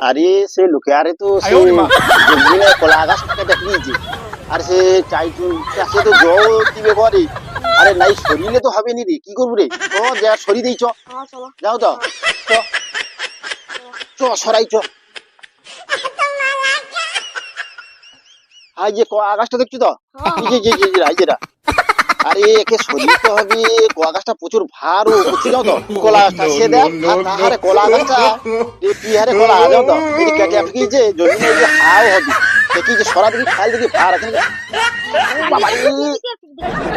আরে সে লোকে আরে তো সে। জঙ্গলে কলা গাছটাকে দেখিয়েছে আর সে চাই সে তো জল দিবে ঘরে আরে নাই শরীরে তো হবে নি রে কি করব রে ও যা সরি দেই হ্যাঁ যাও তো চ সরাই চ আই যে কলা গাছটা দেখছ তো এই যে যে যে যে এই যেটা আরে একে সরিতে হবে কলা গাছটা প্রচুর ভার ও বুঝছি যাও তো কলা গাছটা সে দেখ আর তাহারে কলা গাছটা এ কি হারে কলা যাও তো এই কেটে আপনি যে জমি যে হাও হবে দেখি যে সরা দেখি খাই দেখি ভার আছে বাবা রে।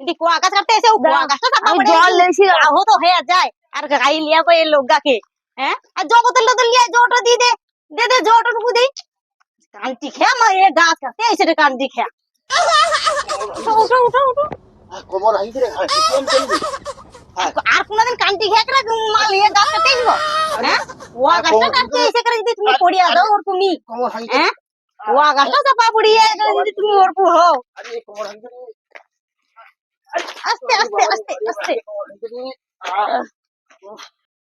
কিন্তু কোয়া গাছ কাটতে এসে ও কোয়া গাছটা চাপা আমি পড়ে জল লেছি আহো তো হয়ে যায় আর গাই লিয়া কই লোকগাকে হ্যাঁ আর জগতের লোক লিয়া জোটা দি দে দে দে জোটা টুকু দেই কান্তি খেয়ে মা এ গাছ কাটতে এসে রে কান্দি খেয়ে উঠো উঠো উঠো উঠো কোমর হাইতে রে হাই কেমন চলবে আর কোনদিন কান্তি খেয়ে করে মাল নিয়ে গাছ কাটতে আসব হ্যাঁ ওয়া গাছটা কাটতে এসে করে যদি তুমি পড়িয়া দাও ওর তুমি কোমর হাইতে হ্যাঁ ওয়া গাছটা চাপা পড়িয়া করে যদি তুমি ওর পু হও আরে কোমর হাইতে aste, aste, aste,